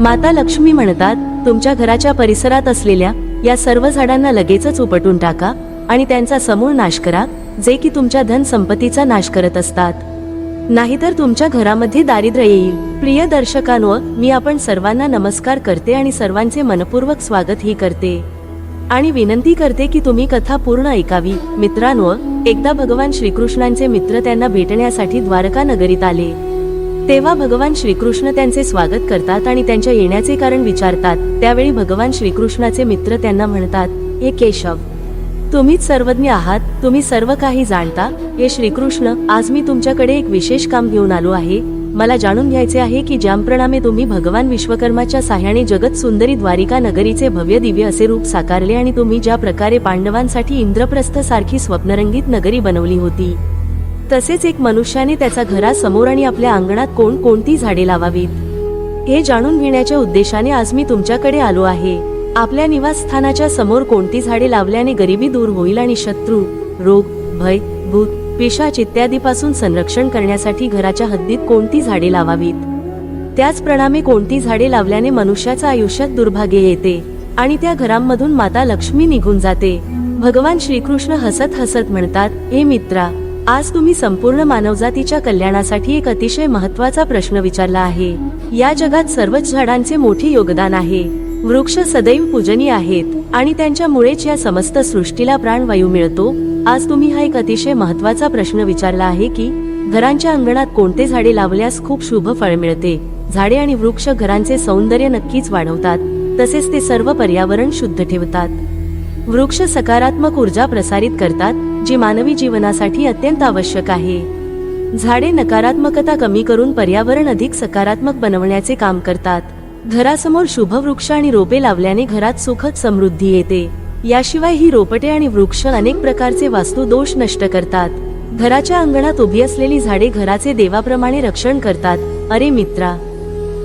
माता लक्ष्मी म्हणतात तुमच्या घराच्या परिसरात असलेल्या या सर्व झाडांना लगेचच उपटून टाका आणि त्यांचा समूळ नाश करा जे की तुमच्या धन संपत्तीचा नाश करत असतात. नाहीतर तुमच्या घरामध्ये दारिद्र्य येईल. प्रिय दर्शकांव मी आपण सर्वांना नमस्कार करते आणि सर्वांचे मनपूर्वक स्वागत ही करते. आणि विनंती करते की तुम्ही कथा पूर्ण ऐकावी. मित्रांनो एकदा भगवान श्रीकृष्णांचे मित्र त्यांना भेटण्यासाठी द्वारका नगरीत आले. तेव्हा भगवान श्रीकृष्ण त्यांचे स्वागत करतात आणि त्यांच्या येण्याचे कारण विचारतात. त्यावेळी भगवान श्रीकृष्णाचे मित्र त्यांना म्हणतात हे केशव तुम्हीच सर्वज्ञ आहात तुम्ही सर्व काही जाणता. हे श्रीकृष्ण आज मी तुमच्याकडे एक विशेष काम घेऊन आलो आहे. मला जाणून घ्यायचे आहे की ज्याप्रणामे तुम्ही भगवान विश्वकर्माच्या साह्याने जगत सुंदरी द्वारिका नगरीचे भव्य दिव्य असे रूप साकारले आणि तुम्ही ज्या प्रकारे पांडवांसाठी इंद्रप्रस्थ सारखी स्वप्नरंगीत नगरी बनवली होती. तसेच एक मनुष्याने त्याचा घरासमोर आणि आपल्या अंगणात कोण कोणती झाडे लावावीत? हे जाणून घेण्याच्या उद्देशाने आज मी तुमच्याकडे आलो आहे. आपल्या निवासस्थानाच्या समोर कोणती झाडे लावल्याने गरिबी दूर होईल आणि शत्रू रोग भय भूत पिशाच इत्यादीपासून संरक्षण करण्यासाठी घराच्या हद्दीत कोणती झाडे लावावीत? त्याचप्रमाणे कोणती झाडे लावल्याने मनुष्याच्या आयुष्यात दुर्भाग्य येते आणि त्या घरांमधून माता लक्ष्मी निघून जाते. भगवान श्रीकृष्ण हसत हसत म्हणतात हे मित्रा आज तुम्ही संपूर्ण मानवजातीच्या कल्याणासाठी एक अतिशय महत्त्वाचा प्रश्न विचारला आहे. या जगात सर्वच झाडांचे मोठे योगदान आहे. वृक्ष सदैव पूजनीय आहेत आणि त्यांच्या मुळेच या समस्त सृष्टीला प्राणवायू मिळतो. आज तुम्ही हा एक अतिशय महत्त्वाचा प्रश्न विचारला आहे की घरांच्या अंगणात कोणते झाडे लावल्यास खूप शुभ फळ मिळते? झाडे आणि वृक्ष घरांचे सौंदर्य नक्कीच वाढवतात. तसेच ते सर्व पर्यावरण शुद्ध ठेवतात. वृक्ष सकारात्मक ऊर्जा प्रसारित करतात. जी मानवी जीवनासाठी अत्यंत आवश्यक आहे. झाडे नकारात्मकता कमी करून पर्यावरण अधिक सकारात्मक बनवण्याचे काम करतात. घरासमोर शुभ वृक्ष आणि रोपे लावल्याने घरात सुखद समृद्धी येते. याशिवाय ही रोपटे आणि वृक्ष अनेक प्रकारचे वास्तू दोष नष्ट करतात. घराच्या अंगणात उभी असलेली झाडे घराचे देवाप्रमाणे रक्षण करतात. अरे मित्रा!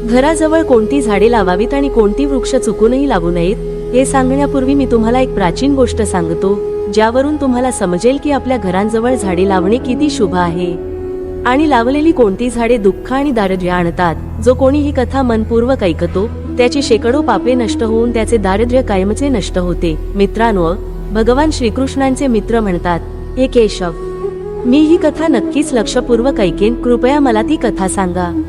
घराजवळ कोणती झाडे लावावीत आणि कोणती वृक्ष चुकूनही लावू नयेत हे सांगण्यापूर्वी मी तुम्हाला एक प्राचीन गोष्ट सांगतो. ज्यावरून तुम्हाला समजेल की आपल्या घरांजवळ झाडे लावणे किती शुभ आहे. आणि लावलेली कोणती झाडे दुःख आणि दारिद्र्य आणतात जो कोणी ही कथा मनपूर्वक ऐकतो त्याची शेकडो पापे नष्ट होऊन त्याचे दारिद्र्य कायमचे नष्ट होते. मित्रांनो भगवान श्रीकृष्णांचे मित्र म्हणतात हे केशव मी ही कथा नक्कीच लक्षपूर्वक ऐकेन कृपया मला ती कथा सांगा.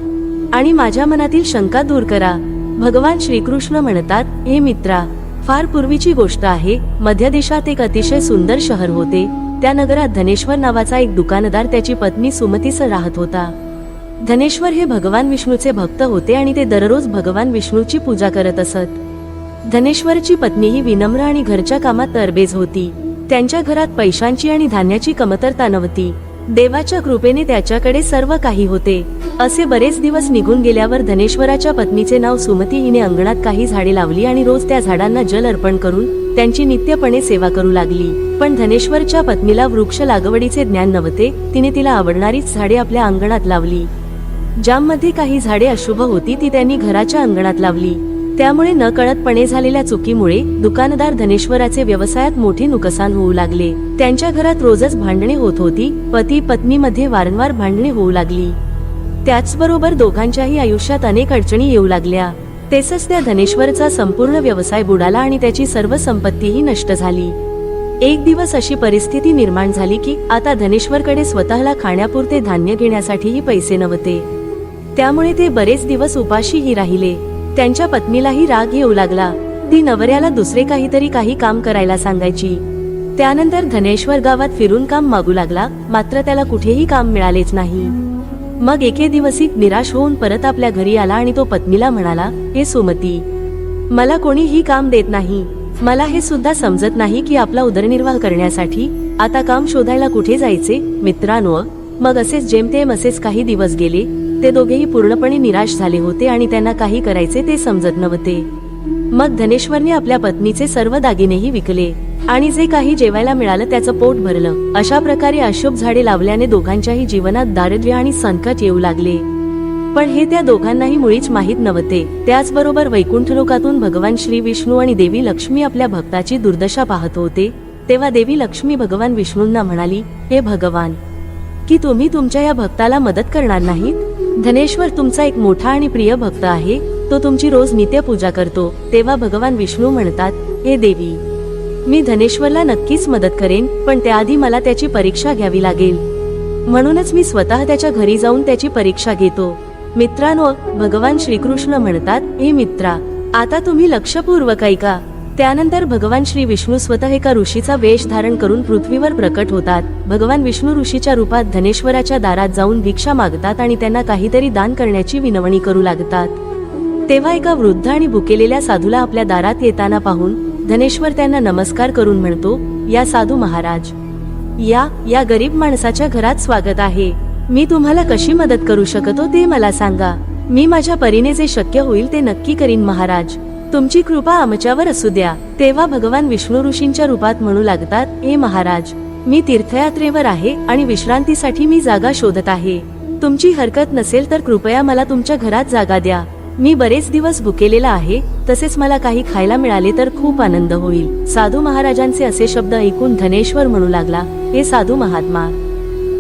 आणि माझ्या मनातील शंका दूर करा. भगवान श्रीकृष्ण म्हणतात हे मित्रा फार पूर्वीची गोष्ट आहे. मध्य देशात एक अतिशय सुंदर शहर होते. त्या नगरात धनेश्वर नावाचा एक दुकानदार त्याची पत्नी सुमतीसह राहत होता. धनेश्वर हे भगवान विष्णूचे भक्त होते आणि ते दररोज भगवान विष्णूची पूजा करत असत. धनेश्वरची पत्नी ही विनम्र आणि घरच्या कामात तरबेज होती. त्यांच्या घरात पैशांची आणि धान्याची कमतरता नव्हती. देवाच्या कृपेने त्याच्याकडे सर्व काही होते. असे बरेच दिवस निघून गेल्यावर धनेश्वराच्या पत्नीचे नाव सुमती हिने अंगणात काही झाडे लावली आणि रोज त्या झाडांना जल अर्पण करून त्यांची नित्यपणे सेवा करू लागली. पण धनेश्वरच्या पत्नीला वृक्ष लागवडीचे ज्ञान नव्हते तिने तिला आवडणारीच झाडे आपल्या अंगणात लावली. ज्यामध्ये काही झाडे अशुभ होती ती त्यांनी घराच्या अंगणात लावली. त्यामुळे नकळतपणे झालेल्या चुकीमुळे दुकानदार धनेश्वराचे व्यवसायात मोठे नुकसान होऊ लागले. त्यांच्या घरात रोजच भांडणे होत होती पती पत्नीमध्ये वारंवार भांडणे होऊ लागली. त्याचबरोबर दोघांच्याही आयुष्यात अनेक अडचणी येऊ लागल्या. तसेच त्या धनेश्वरचा संपूर्ण व्यवसाय बुडाला आणि त्याची सर्व संपत्तीही नष्ट झाली. एक दिवस अशी परिस्थिती निर्माण झाली की आता धनेश्वरकडे स्वतःला खाण्यापुरते धान्य घेण्यासाठीही पैसे नव्हते. त्यामुळे ते बरेच दिवस उपाशीही राहिले. त्यांच्या पत्नीलाही राग येऊ लागला. ती नवऱ्याला दुसरे काहीतरी काही काम करायला सांगायची. त्यानंतर धनेश्वर गावात फिरून काम मागू लागला मात्र त्याला कुठेही काम मिळालेच नाही. मग एके दिवशी निराश होऊन परत आपल्या घरी आला आणि तो पत्नीला म्हणाला हे सुमती मला कोणीही काम देत नाही. मला हे सुद्धा समजत नाही की आपला उदरनिर्वाह करण्यासाठी आता काम शोधायला कुठे जायचे मित्रांनो. मग असेच जेमतेम असेच काही दिवस गेले ते दोघेही पूर्णपणे निराश झाले होते आणि त्यांना काही करायचे ते समजत नव्हते. मग धनेश्वरने आपल्या पत्नीचे सर्व दागिनेही विकले आणि जे काही जेवायला मिळालं त्याचं पोट भरलं. अशा प्रकारे अशुभ झाडे लावल्याने दोघांच्याही जीवनात दारिद्र्य आणि संकट येऊ लागले. पण हे त्या दोघांनाही मुळीच माहीत नव्हते. त्याचबरोबर वैकुंठ लोकातून भगवान श्री विष्णू आणि देवी लक्ष्मी आपल्या भक्ताची दुर्दशा पाहत होते. तेव्हा देवी लक्ष्मी भगवान विष्णूंना म्हणाली हे भगवान की तुम्ही तुमच्या या भक्ताला मदत करणार नाहीत? धनेश्वर तुमचा एक मोठा आणि प्रिय भक्त आहे. तो तुमची रोज नित्य पूजा करतो. तेव्हा भगवान विष्णू म्हणतात हे देवी मी धनेश्वरला नक्कीच मदत करेन पण त्याआधी मला त्याची परीक्षा घ्यावी लागेल. म्हणूनच मी स्वतः त्याच्या घरी जाऊन त्याची परीक्षा घेतो. मित्रांनो भगवान श्रीकृष्ण म्हणतात हे मित्रा आता तुम्ही लक्षपूर्वक ऐका. त्यानंतर भगवान श्री विष्णू स्वतः एका ऋषीचा वेश धारण करून पृथ्वीवर प्रकट होतात. भगवान विष्णू ऋषीच्या रूपात धनेश्वराच्या दारात जाऊन भिक्षा मागतात आणि त्यांना काहीतरी दान करण्याची विनवणी करू लागतात. तेव्हा एका वृद्ध आणि भुकेलेल्या साधूला आपल्या दारात येताना पाहून धनेश्वर त्यांना नमस्कार करून म्हणतो या साधू महाराज या या गरीब माणसाच्या घरात स्वागत आहे. मी तुम्हाला कशी मदत करू शकतो ते मला सांगा. मी माझ्या परीने जे शक्य होईल ते नक्की करीन महाराज. तुमची कृपा आमच्यावर असू द्या. तेव्हा भगवान विष्णू ऋषींच्या रूपात म्हणू लागतात हे महाराज मी तीर्थयात्रेवर आहे आणि विश्रांतीसाठी मी जागा शोधत आहे. तुमची हरकत नसेल तर कृपया मला तुमच्या घरात जागा द्या. मी बरेच दिवस भुकेलेला आहे तसेच मला काही खायला मिळाले तर खूप आनंद होईल. साधू महाराजांचे असे शब्द ऐकून धनेश्वर म्हणू लागला हे साधू महात्मा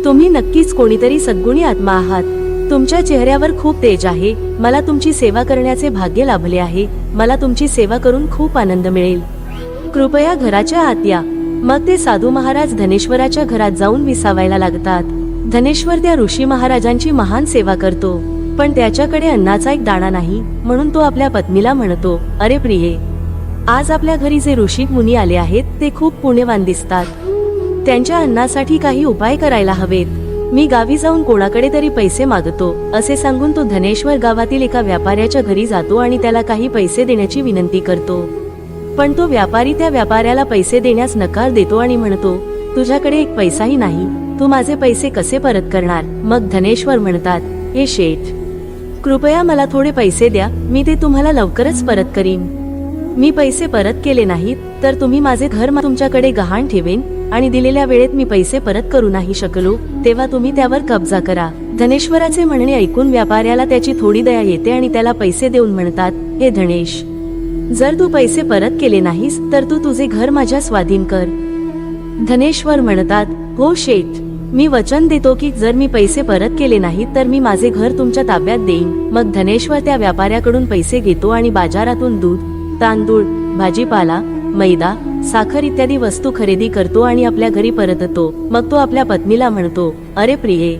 तुम्ही नक्कीच कोणीतरी सद्गुणी आत्मा आहात. तुमच्या चेहऱ्यावर खूप तेज आहे. मला तुमची सेवा करण्याचे भाग्य लाभले आहे. मला तुमची सेवा करून खूप आनंद मिळेल. कृपया घराच्या आत या. मग ते साधू महाराज धनेश्वराच्या घरात जाऊन विसावायला लागतात. धनेश्वर त्या ऋषी महाराजांची महान सेवा करतो. पण त्याच्याकडे अन्नाचा एक दाणा नाही म्हणून तो आपल्या पत्नीला म्हणतो अरे प्रिये आज आपल्या घरी जे ऋषी मुनी आले आहेत ते खूप पुण्यवान दिसतात. त्यांच्या अन्नासाठी काही उपाय करायला हवेत. मी गावी जाऊन कोणाकडे तरी पैसे मागतो असे सांगून तो धनेश्वर गावातील एका व्यापाऱ्याच्या घरी जातो आणि त्याला काही पैसे देण्याची विनंती करतो. पण तो व्यापारी त्या व्यापाऱ्याला पैसे देण्यास नकार देतो आणि म्हणतो तुझ्याकडे एक पैसाही नाही तू माझे पैसे कसे परत करणार? मग धनेश्वर म्हणतात हे शेठ कृपया मला थोडे पैसे द्या मी ते तुम्हाला लवकरच परत करीन. मी पैसे परत केले नाहीत तर तुम्ही माझे घर तुमच्याकडे गहाण ठेवेन आणि दिलेल्या वेळेत मी पैसे परत करू नाही शकलो तेव्हा तुम्ही त्यावर कब्जा करा. धनेश्वराचे म्हणणे ऐकून व्यापाऱ्याला त्याची थोडी दया येते आणि त्याला पैसे देऊन म्हणतात हे धनेश जर तू पैसे परत केले नाहीस तर तू तुझे घर माझ्या स्वाधीन कर. धनेश्वर म्हणतात हो शेठ मी वचन देतो की जर मी पैसे परत केले नाहीत तर मी माझे घर तुमच्या ताब्यात देईन. मग धनेश्वर त्या व्यापाऱ्याकडून पैसे घेतो आणि बाजारातून दूध तांदूळ भाजीपाला मैदा साखर इत्यादी वस्तू खरेदी करतो आणि आपल्या घरी परततो. मग तो आपल्या पत्नीला म्हणतो अरे प्रिये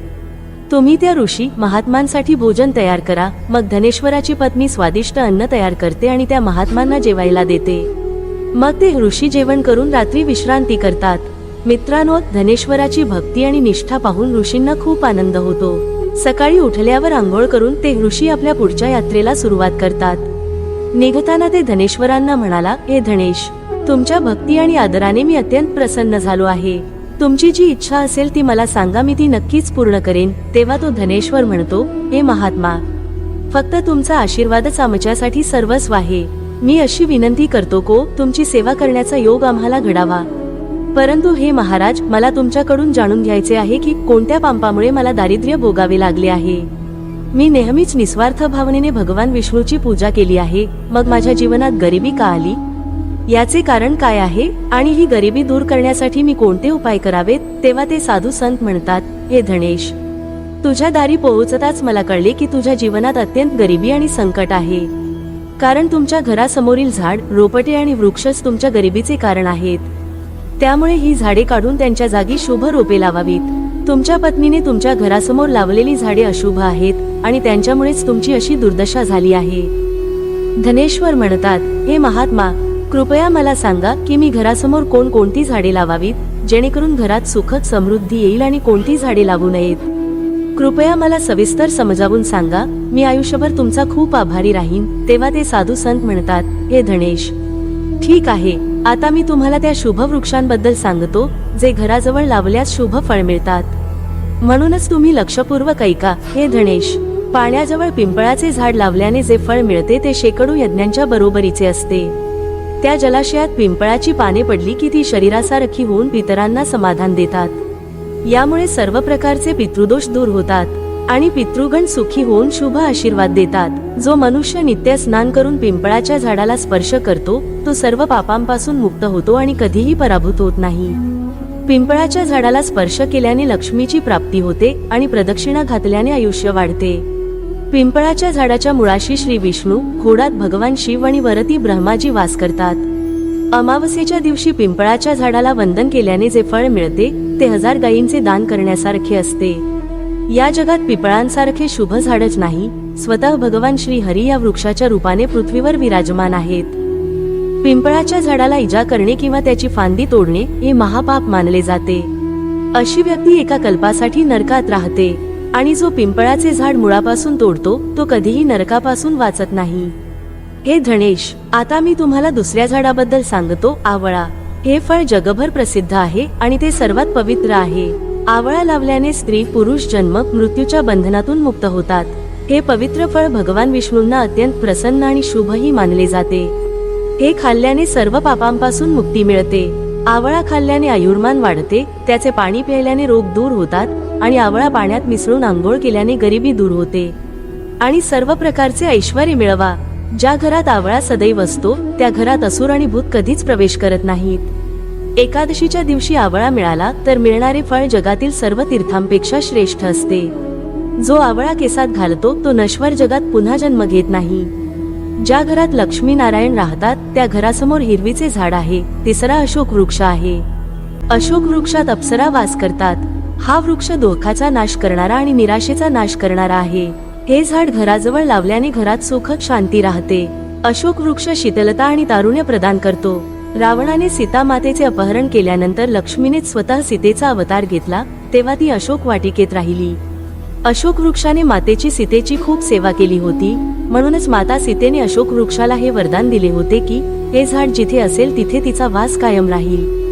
तुम्ही त्या ऋषी महात्मांसाठी भोजन तयार करा. मग धनेश्वराची पत्नी स्वादिष्ट अन्न तयार करते आणि त्या महात्मांना जेवायला देते. मग ते ऋषी जेवण करून रात्री विश्रांती करतात. मित्रांनो धनेश्वराची भक्ती आणि निष्ठा पाहून ऋषींना खूप आनंद होतो. सकाळी उठल्यावर आंघोळ करून ते ऋषी आपल्या पुढच्या यात्रेला सुरुवात करतात. निघताना ते धनेश्वरांना म्हणाला हे धनेश तुमच्या भक्ती आणि आदराने मी अत्यंत प्रसन्न झालो आहे. तुमची जी इच्छा असेल ती मला सांगा मी ती नक्कीच पूर्ण करेन. तेव्हा तो धनेश्वर म्हणतो हे महात्मा फक्त तुमचा आशीर्वादच आमच्यासाठी सर्वस्व आहे. मी अशी विनंती करतो को तुमची सेवा करण्याचा योग आम्हाला घडावा. परंतु हे महाराज मला तुमच्याकडून जाणून घ्यायचे आहे की कोणत्या पांपामुळे मला दारिद्र्य भोगावे लागले आहे. मी नेहमीच निस्वार्थ भावनेने भगवान विष्णूची पूजा केली आहे. मग माझ्या जीवनात गरिबी का आली? याचे कारण काय आहे आणि ही गरिबी दूर करण्यासाठी मी कोणते उपाय करावेत तेव्हा ते साधू संत म्हणतात हे धनेश तुझ्या दारी पोहोचताच मला कळले की तुझ्या जीवनात अत्यंत गरिबी आणि संकट आहे. कारण तुमच्या घरासमोरील झाड रोपटे आणि वृक्षच तुमच्या गरिबीचे कारण आहेत. त्यामुळे ही झाडे काढून त्यांच्या जागी शुभ रोपे लावावीत. तुमच्या पत्नीने तुमच्या घरासमोर लावलेली झाडे अशुभ आहेत आणि त्यांच्यामुळेच तुमची अशी दुर्दशा झाली आहे. धनेश्वर म्हणतात हे महात्मा कृपया मला सांगा की मी घरासमोर कोण कोणती झाडे लावावीत जेणेकरून घरात सुखद समृद्धी येईल आणि कोणती झाडे लावू नयेत? कृपया मला सविस्तर समजावून सांगा. मी आयुष्यभर तुमचा खूप आभारी राहीन तेव्हा ते साधू संत म्हणतात हे धनेश. ठीक आहे. आता मी तुम्हाला त्या शुभ वृक्षांबद्दल सांगतो जे घराजवळ लावल्यास शुभ फळ मिळतात. म्हणूनच तुम्ही लक्षपूर्वक ऐका हे धनेश पाण्याजवळ पिंपळाचे झाड लावल्याने जे फळ मिळते ते शेकडो यज्ञांच्या बरोबरीचे असते. त्या जलाशयात पिंपळाची पाने पडली की ती शरीरासारखी होऊन पितरांना समाधान देतात. यामुळे सर्व प्रकारचे पितृदोष दूर होतात आणि पितृगण सुखी होऊन शुभ आशीर्वाद देतात. जो मनुष्य नित्य स्नान करून पिंपळाच्या झाडाला स्पर्श करतो तो सर्व पापांपासून मुक्त होतो आणि कधीही पराभूत होत नाही. पिंपळाच्या झाडाला स्पर्श केल्याने लक्ष्मीची प्राप्ती होते आणि प्रदक्षिणा घातल्याने आयुष्य वाढते. पिंपळाच्या झाडाच्या मुळाशी श्री विष्णू घोडात भगवान शिव आणि वरती ब्रह्माजी वास करतात. अमावस्येच्या दिवशी पिंपळाच्या झाडाला वंदन केल्याने जे फळ मिळते ते हजार गायींचे दान करण्यासारखे असते. या जगात पिंपळांसारखे शुभ झाडच नाही स्वतः भगवान श्री हरी या वृक्षाच्या रूपाने पृथ्वीवर विराजमान आहेत. पिंपळाच्या झाडाला इजा करणे किंवा त्याची फांदी तोडणे हे महापाप मानले जाते. अशी व्यक्ती एका कल्पासाठी नरकात राहते. आणि जो पिंपळाचे झाड मुळापासून तोडतो तो कधीही नरकापासून वाचत नाही. हे धनेश आता मी तुम्हाला दुसऱ्या झाडाबद्दल सांगतो आवळा. हे फळ जगभर प्रसिद्ध आहे आणि ते सर्वात पवित्र आहे. आवळा लावल्याने स्त्री पुरुष जन्म मृत्यूच्या बंधनातून मुक्त होतात. हे पवित्र फळ भगवान विष्णूंना अत्यंत प्रसन्न आणि शुभही मानले जाते. हे खाल्ल्याने सर्व पापांपासून मुक्ती मिळते. आवळा खाल्ल्याने आयुर्मान वाढते त्याचे पाणी प्यायल्याने रोग दूर होतात आणि आवळा पाण्यात मिसळून आंघोळ केल्याने गरिबी दूर होते. आणि सर्व प्रकारचे ऐश्वर मिळवा. ज्या घरात आवळा सदैव असतो त्या घरात असुर आणि भूत कधीच प्रवेश करत नाहीत. एकादशीच्या दिवशी आवळा मिळाला तर मिळणारे फळ जगातील सर्व तीर्थांपेक्षा श्रेष्ठ असते. जो आवळा केसात घालतो तो नश्वर जगात पुन्हा जन्म घेत नाही. ज्या घरात लक्ष्मी नारायण राहतात त्या घरासमोर हिरवीचे झाड आहे तिसरा अशोक वृक्ष आहे. अशोक वृक्षात अप्सरा वास करतात. हा वृक्ष दोखाचा नाश करणारा आणि निराशेचा नाश करणारा आहे. हे झाड घराजवळ लावल्याने घरात सुख शांती राहते. अशोक वृक्ष शीतलता आणि तारुण्य प्रदान करतो. रावणाने सीता मातेचे अपहरण केल्यानंतर लक्ष्मीने स्वतः सीतेचा अवतार घेतला तेव्हा ती अशोक वाटिकेत राहिली. अशोक वृक्षाने मातेची सीतेची खूप सेवा केली होती. म्हणूनच माता सीतेने अशोक वृक्षाला हे वरदान दिले होते की हे झाड जिथे असेल तिथे तिचा वास कायम राहील.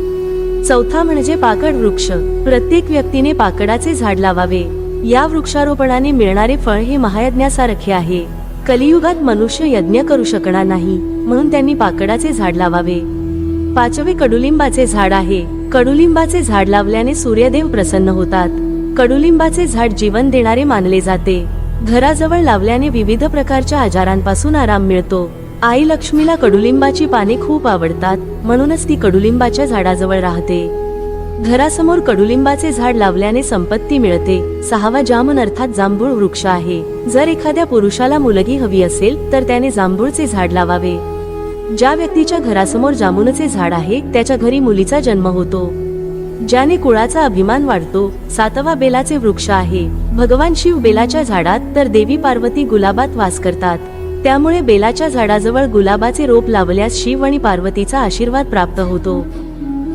चौथा म्हणजे पाकड वृक्ष. प्रत्येक व्यक्तीने पाकडाचे झाड लावावे. या वृक्षारोपणाने मिळणारे फळ हे महायज्ञासारखे आहे. कलियुगात मनुष्य यज्ञ करू शकणार नाही म्हणून त्यांनी पाकडाचे झाड लावावे. पाचवे कडुलिंबाचे झाड आहे. कडुलिंबाचे झाड लावल्याने सूर्यदेव प्रसन्न होतात. कडुलिंबाचे झाड जीवन देणारे मानले जाते. घराजवळ लावल्याने विविध प्रकारच्या आजारांपासून आराम मिळतो. आई लक्ष्मीला कडुलिंबाची पाने खूप आवडतात म्हणूनच ती कडुलिंबाच्या झाडाजवळ राहते. घरासमोर कडुलिंबाचे झाड लावल्याने संपत्ती मिळते. सहावा जामन अर्थात जांभूळ वृक्ष आहे. जर एखाद्या पुरुषाला मुलगी हवी असेल तर त्याने जांभूळचे झाड लावावे. ज्या व्यक्तीच्या घरासमोर जामुनचे झाड आहे त्याच्या घरी मुलीचा जन्म होतो. ज्याने कुळाचा अभिमान वाढतो सातवा बेलाचे वृक्ष आहे. भगवान शिव बेलाच्या झाडात तर देवी पार्वती गुलाबात वास करतात. त्यामुळे बेलाच्या झाडाजवळ गुलाबाचे रोप लावल्यास शिव आणि पार्वतीचा आशीर्वाद प्राप्त होतो.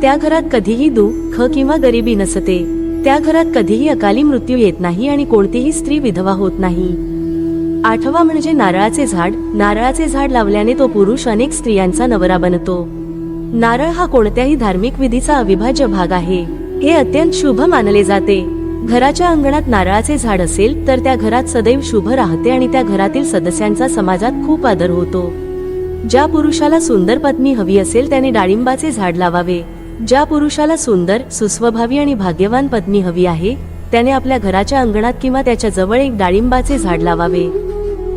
त्या घरात कधीही दुःख किंवा गरिबी नसते. त्या घरात कधीही अकाली मृत्यू येत नाही आणि कोणतीही स्त्री विधवा होत नाही. आठवा म्हणजे नारळाचे झाड. नारळाचे झाड लावल्याने तो पुरुष अनेक स्त्रियांचा नवरा बनतो. नारळ हा कोणत्याही धार्मिक विधीचा अविभाज्य भाग आहे. हे अत्यंत शुभ मानले जाते. घराच्या अंगणात नारळाचे झाड असेल तर त्या घरात सदैव शुभ राहते आणि त्या घरातील सदस्यांचा समाजात खूप आदर होतो. ज्या पुरुषाला सुंदर पत्नी हवी असेल त्याने डाळिंबाचे झाड लावावे. ज्या पुरुषाला सुंदर सुस्वभावी आणि भाग्यवान पत्नी हवी आहे त्याने आपल्या घराच्या अंगणात किंवा त्याच्याजवळ एक डाळिंबाचे झाड लावावे.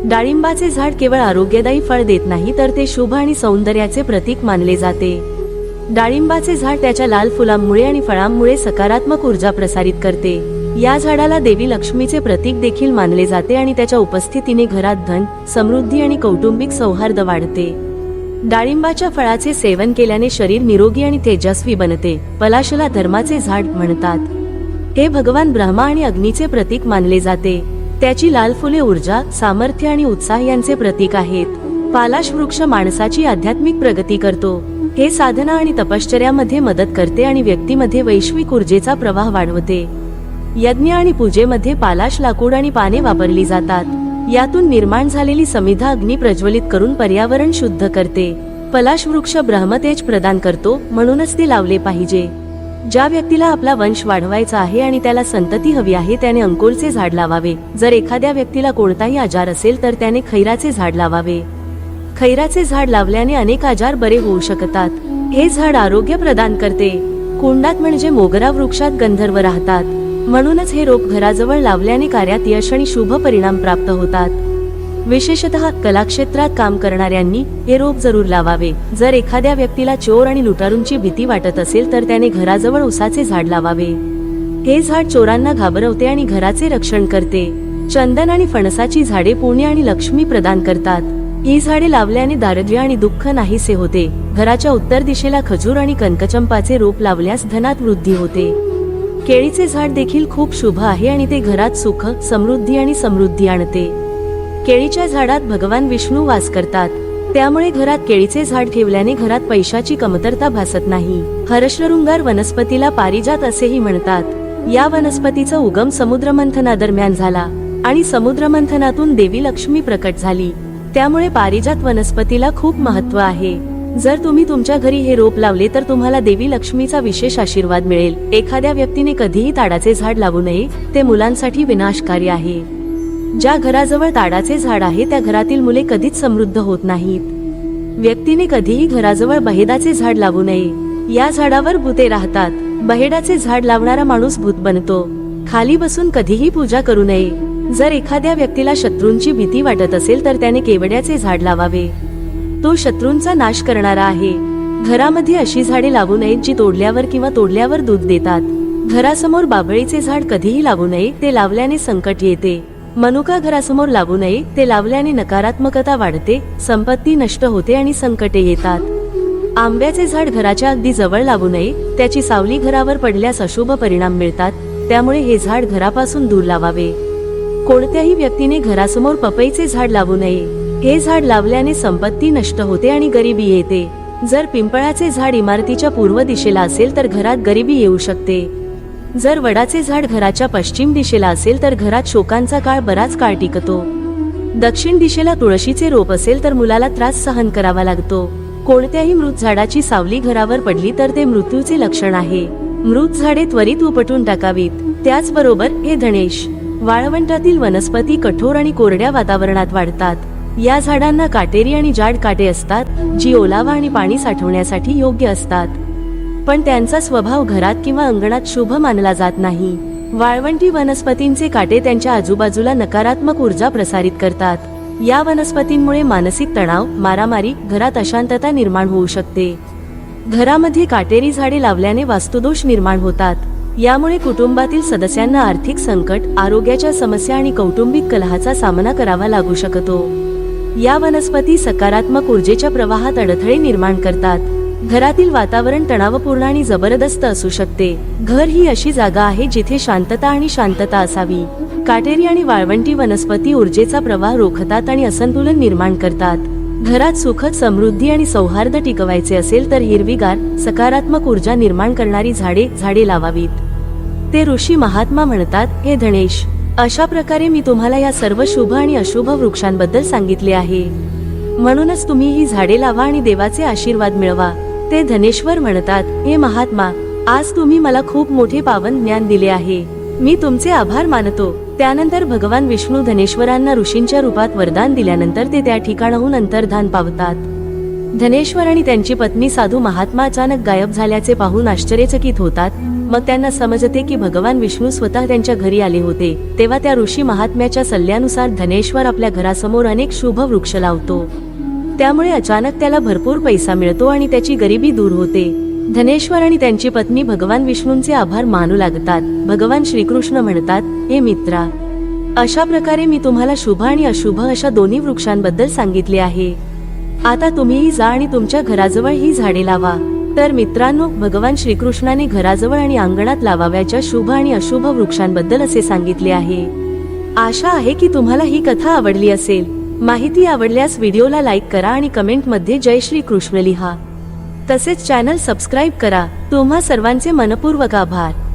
डाळिंबाचे झाड केवळ आरोग्यदायी फळ देत नाही तर ते शुभ आणि सौंदर्याचे प्रतीक मानले जाते. डाळिंबाचे झाड त्याच्या लाल फुलांमुळे आणि फळांमुळे सकारात्मक ऊर्जा प्रसारित करते. या झाडाला देवी लक्ष्मीचे प्रतीक देखील मानले जाते आणि त्याच्या उपस्थितीने घरात धन समृद्धी आणि कौटुंबिक सौहार्द वाढते. डाळिंबाच्या फळाचे सेवन केल्याने शरीर निरोगी आणि तेजस्वी बनते पलाशला धर्माचे झाड म्हणतात. हे भगवान ब्रह्मा आणि अग्नीचे प्रतीक मानले जाते. त्याची लाल फुले ऊर्जा सामर्थ्य आणि उत्साह यांचे प्रतीक आहेत. पालाश वृक्ष माणसाची आध्यात्मिक प्रगती करतो. हे साधना आणि तपश्चर्यामध्ये मदत करते आणि व्यक्तीमध्ये वैश्विक ऊर्जेचा प्रवाह वाढवते. यज्ञ आणि पूजेमध्ये पालाश लाकूड आणि पाने वापरली जातात. यातून निर्माण झालेली समिधा अग्नी प्रज्वलित करून पर्यावरण शुद्ध करते. पलाश वृक्ष ब्रह्मतेज प्रदान करतो म्हणूनच ते लावले पाहिजे. ज्या व्यक्तीला आपला वंश वाढवायचा आहे आणि त्याला संतती हवी आहे त्याने अंकोलचे झाड लावावे. जर एखाद्या व्यक्तीला कोणताही आजार असेल तर त्याने खैराचे झाड लावावे. खैराचे झाड लावल्याने अनेक आजार बरे होऊ शकतात. हे झाड आरोग्य प्रदान करते. कुंडात म्हणजे मोगरा वृक्षात गंधर्व राहतात. म्हणूनच हे रोप घराजवळ लावल्याने कार्यात यश आणि शुभ परिणाम प्राप्त होतात. विशेषतः कलाक्षेत्रात काम करणाऱ्यांनी हे रोप जरूर लावावे. जर एखाद्या व्यक्तीला चोर आणि लुटारूंची भीती वाटत असेल तर त्याने घराजवळ उसाचे झाड लावावे. हे झाड चोरांना घाबरवते आणि घराचे रक्षण करते. चंदन आणि फणसाची झाडे पुण्य आणि लक्ष्मी प्रदान करतात. ही झाडे लावल्याने दारिद्र्य आणि दुःख नाहीसे होते. घराच्या उत्तर दिशेला खजूर आणि कनकचंपाचे रोप लावल्यास धनात वृद्धी होते. केळीचे झाड देखील खूप शुभ आहे आणि ते घरात सुख समृद्धी आणि समृद्धी आणते. केळीच्या झाडात भगवान विष्णू वास करतात. त्यामुळे घरात केळीचे झाड ठेवल्याने घरात पैशाची कमतरता भासत नाही. हर्षरुंगार वनस्पतीला पारिजात असेही म्हणतात. या वनस्पतीचा उगम समुद्रमंथनादरम्यान झाला आणि समुद्रमंथनातून देवी लक्ष्मी प्रकट झाली. त्यामुळे पारिजात वनस्पतीला खूप महत्त्व आहे. जर तुम्ही तुमच्या घरी हे रोप लावले तर तुम्हाला देवी लक्ष्मीचा विशेष आशीर्वाद मिळेल. एखाद्या व्यक्तीने कधीही ताडाचे झाड लावू नये ते मुलांसाठी विनाशकारी आहे. ज्या घराजवळ ताडाचे झाड आहे त्या घरातील मुले कधीच समृद्ध होत नाहीत. व्यक्तीने कधीही घराजवळ बहेदाचे झाड लावू नये. या झाडावर भूते राहतात. बहेडाचे झाड लावणारा माणूस भूत बनतो. खाली बसून कधीही पूजा करू नये. जर एखाद्या व्यक्तीला शत्रूंची भीती वाटत असेल तर त्याने केवड्याचे झाड लावावे. तो शत्रूंचा नाश करणारा आहे. घरामध्ये अशी झाडे लावू नयेत जी तोडल्यावर किंवा तोडल्यावर दूध देतात. घरासमोर बाबळीचे झाड कधीही लावू नये ते लावल्याने संकट येते. मनुका घरासमोर लावू नये ते लावल्याने नकारात्मकता वाढते संपत्ती नष्ट होते आणि संकटे येतात. आंब्याचे झाड घराच्या अगदी जवळ लावू नये त्याची सावली घरावर पडल्यास अशुभ परिणाम मिळतात त्यामुळे हे झाड घरापासून दूर लावावे. कोणत्याही व्यक्तीने घरासमोर पपईचे झाड लावू नये. हे झाड लावल्याने संपत्ती नष्ट होते आणि गरिबी येते. जर पिंपळाचे झाड इमारतीच्या पूर्व दिशेला असेल तर घरात गरिबी येऊ शकते. जर वडाचे झाड घराच्या पश्चिम दिशेला असेल तर घरात शोकांचा काळ बराच काळ टिकतो. दक्षिण दिशेला तुळशीचे रोप असेल तर मुलाला त्रास सहन करावा लागतो. कोणत्याही मृत झाडाची सावली घरावर पडली तर ते मृत्यूचे लक्षण आहे. मृत झाडे त्वरित उपटून टाकावीत. त्याचबरोबर हे धनेश वाळवंटातील वनस्पती कठोर आणि कोरड्या वातावरणात वाढतात. या झाडांना काटेरी आणि जाड काटे असतात जी ओलावा आणि पाणी साठवण्यासाठी योग्य असतात. पण त्यांचा स्वभाव घरात किंवा अंगणात शुभ मानला जात नाही. वाळवंटी वनस्पतींचे काटे त्यांच्या आजूबाजूला नकारात्मक ऊर्जा प्रसारित करतात. या वनस्पतींमुळे मानसिक तणाव मारामारी घरात अशांतता निर्माण होऊ शकते. घरामध्ये काटेरी झाडे लावल्याने वास्तुदोष निर्माण होतात. यामुळे कुटुंबातील सदस्यांना आर्थिक संकट आरोग्याच्या समस्या आणि कौटुंबिक कलहाचा सामना करावा लागू शकतो. या वनस्पती सकारात्मक ऊर्जेच्या प्रवाहात अडथळे निर्माण करतात. घरातील वातावरण तणावपूर्ण आणि जबरदस्त असू शकते. घर ही अशी जागा आहे जिथे शांतता आणि शांतता असावी. काटेरी आणि वाळवंटी वनस्पती ऊर्जेचा प्रवाह रोखतात आणि असंतुलन निर्माण करतात. घरात सुखद समृद्धी आणि सौहार्द टिकवायचे असेल तर हिरवीगार सकारात्मक ऊर्जा निर्माण करणारी झाडे झाडे लावावीत. ते ऋषी महात्मा म्हणतात हे धनेश अशा प्रकारे मी तुम्हाला या सर्व शुभ आणि अशुभ वृक्षांबद्दल सांगितले आहे. म्हणूनच तुम्ही ही झाडे लावा आणि देवाचे आशीर्वाद मिळवा. ते धनेश्वर म्हणतात हे महात्मा आज तुम्ही मला खूप मोठे पावन ज्ञान दिले आहे. मी तुमचे आभार मानतो. त्यानंतर भगवान विष्णू धनेश्वरांना ऋषींच्या रूपात वरदान दिल्यानंतर ते त्या ठिकाणाहून अंतर्धान पावतात. धनेश्वर आणि त्यांची पत्नी साधू महात्मा अचानक गायब झाल्याचे पाहून आश्चर्यचकित होतात. मग त्यांना समजते की भगवान विष्णू स्वतः त्यांच्या घरी आले होते. तेव्हा त्या ऋषी महात्म्याच्या सल्ल्यानुसार धनेश्वर आपल्या घरासमोर अनेक शुभ वृक्ष लावतो. त्यामुळे अचानक त्याला भरपूर पैसा मिळतो आणि त्याची गरिबी दूर होते. धनेश्वर आणि त्यांची पत्नी भगवान विष्णूंचे आभार मानू लागतात. भगवान श्रीकृष्ण म्हणतात हे मित्रा अशा प्रकारे मी तुम्हाला शुभ आणि अशुभ अशा दोन्ही वृक्षांबद्दल सांगितले आहे. आता तुम्हीही जा आणि तुमच्या घराजवळ ही झाडे लावा. तर मित्रांनो भगवान श्रीकृष्णाने घराजवळ आणि अंगणात लावाव्याच्या शुभ आणि अशुभ वृक्षांबद्दल असे सांगितले आहे. आशा आहे की तुम्हाला ही कथा आवडली असेल. माहिती आवडल्यास व्हिडिओला लाईक करा आणि कमेंटमध्ये जय श्री कृष्ण लिहा. तसेच चॅनल सबस्क्राईब करा. तुम्हा सर्वांचे मनपूर्वक आभार.